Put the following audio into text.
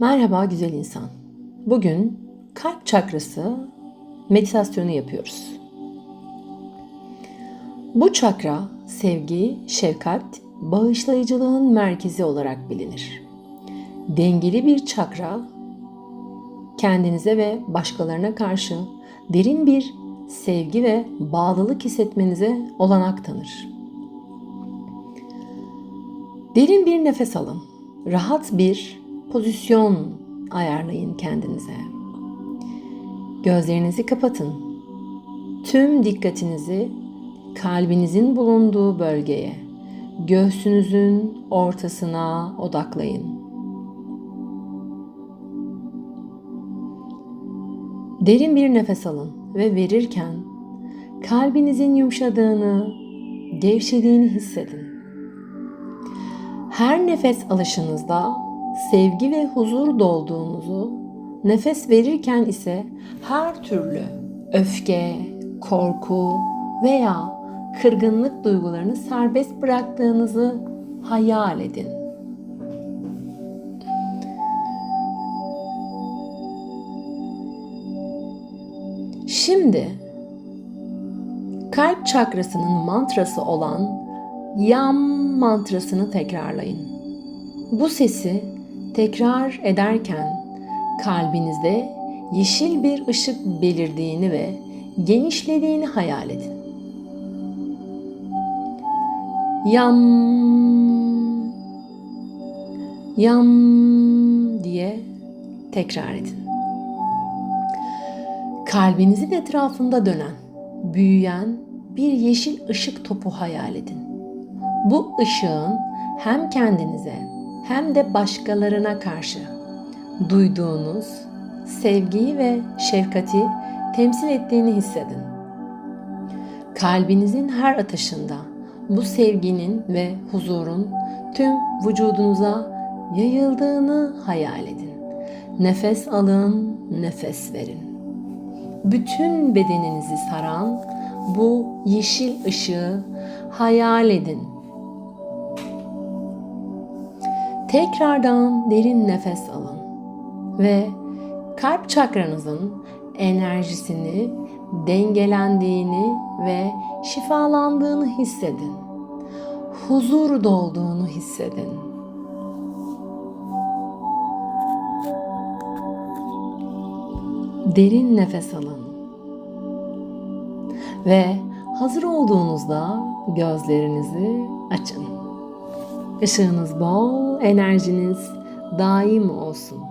Merhaba güzel insan. Bugün kalp çakrası meditasyonu yapıyoruz. Bu çakra sevgi, şefkat, bağışlayıcılığın merkezi olarak bilinir. Dengeli bir çakra kendinize ve başkalarına karşı derin bir sevgi ve bağlılık hissetmenize olanak tanır. Derin bir nefes alın. Rahat bir pozisyon ayarlayın kendinize. Gözlerinizi kapatın. Tüm dikkatinizi kalbinizin bulunduğu bölgeye, göğsünüzün ortasına odaklayın. Derin bir nefes alın ve verirken kalbinizin yumuşadığını, gevşediğini hissedin. Her nefes alışınızda sevgi ve huzur dolduğunuzu, nefes verirken ise her türlü öfke, korku veya kırgınlık duygularını serbest bıraktığınızı hayal edin. Şimdi kalp çakrasının mantrası olan Yam mantrasını tekrarlayın. Bu sesi tekrar ederken kalbinizde yeşil bir ışık belirdiğini ve genişlediğini hayal edin. Yam Yam diye tekrar edin. Kalbinizin etrafında dönen, büyüyen bir yeşil ışık topu hayal edin. Bu ışığın hem kendinize hem de başkalarına karşı duyduğunuz sevgiyi ve şefkati temsil ettiğini hissedin. Kalbinizin her atışında bu sevginin ve huzurun tüm vücudunuza yayıldığını hayal edin. Nefes alın, nefes verin. Bütün bedeninizi saran bu yeşil ışığı hayal edin. Tekrardan derin nefes alın ve kalp çakranızın enerjisini dengelendiğini ve şifalandığını hissedin. Huzur dolduğunu hissedin. Derin nefes alın. Ve hazır olduğunuzda gözlerinizi açın. Işığınız bol, enerjiniz daim olsun.